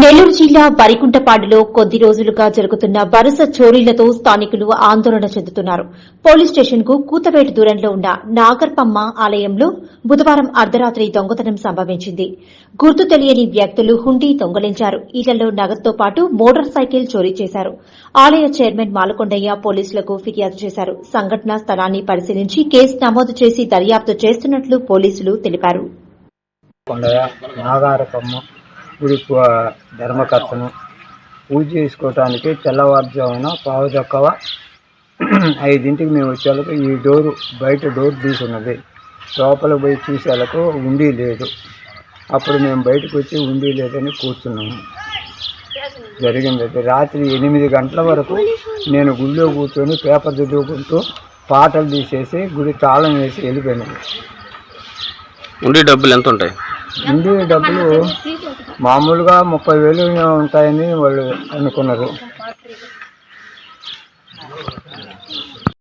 నెల్లూరు జిల్లా వరికుంటపాడులో కొద్ది రోజులుగా జరుగుతున్న వరుస చోరీలతో స్థానికులు ఆందోళన చెందుతున్నారు. పోలీస్ స్టేషన్కు కూతవేటు దూరంలో ఉన్న నాగర్పమ్మ ఆలయంలో బుధవారం అర్ధరాత్రి దొంగతనం సంభవించింది. గుర్తు తెలియని వ్యక్తులు హుండీ దొంగలించారు. ఇళ్ళలో నగదుతో పాటు మోటార్ సైకిల్ చోరీ చేశారు. ఆలయ చైర్మన్ మాలకొండయ్య పోలీసులకు ఫిర్యాదు చేశారు. సంఘటనా స్థలాన్ని పరిశీలించి కేసు నమోదు చేసి దర్యాప్తు చేస్తున్నట్లు పోలీసులు తెలిపారు. గుడి ధర్మకర్తను పూజ చేసుకోవటానికి తెల్లవారుజామున పావు తక్కువ ఐదింటికి మేము వచ్చేలకు ఈ డోరు బయట డోర్ తీసున్నది లోపల పోయి చూసేలకు ఉండి లేదు. అప్పుడు మేము బయటకు వచ్చి ఉండి లేదని కూర్చున్నాము. జరిగింది రాత్రి ఎనిమిది గంటల వరకు నేను గుడిలో కూర్చొని పేపర్ చదువుకుంటూ పాటలు తీసేసి గుడి తాళం వేసి వెళ్ళిపోయినాను ఉండి డబ్బులు ఎంత ఉంటాయి ఉండి డబ్బులు మామూలుగా ముప్పై వేలు ఉంటాయని వాళ్ళు అనుకున్నారు.